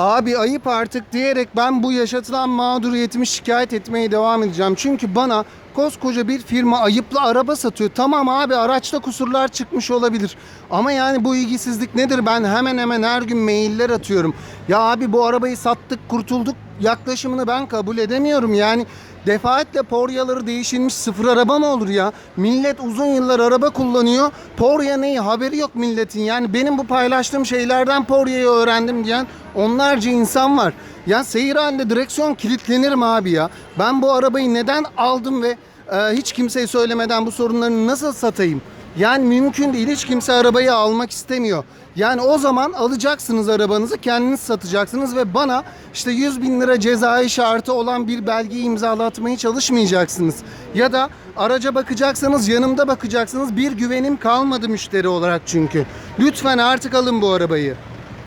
Abi ayıp artık diyerek ben bu yaşatılan mağduriyetimi şikayet etmeye devam edeceğim. Çünkü bana koskoca bir firma ayıplı araba satıyor. Tamam abi araçta kusurlar çıkmış olabilir. Ama yani bu ilgisizlik nedir? Ben hemen hemen her gün mailler atıyorum. Ya abi bu arabayı sattık kurtulduk yaklaşımını ben kabul edemiyorum. Yani defaatle poryaları değişilmiş sıfır araba mı olur ya? Millet uzun yıllar araba kullanıyor. Porya neyi haberi yok milletin. Yani benim bu paylaştığım şeylerden Porya'yı öğrendim diyen onlarca insan var. Ya seyir halinde direksiyon kilitlenir mi abi ya? Ben bu arabayı neden aldım ve e, hiç kimseye söylemeden bu sorunlarını nasıl satayım? Yani mümkün değil. Hiç kimse arabayı almak istemiyor. Yani o zaman alacaksınız arabanızı kendiniz satacaksınız ve bana işte 100 bin lira cezai şartı olan bir belgeyi imzalatmaya çalışmayacaksınız. Ya da araca bakacaksanız yanımda bakacaksınız bir güvenim kalmadı müşteri olarak çünkü. Lütfen artık alın bu arabayı.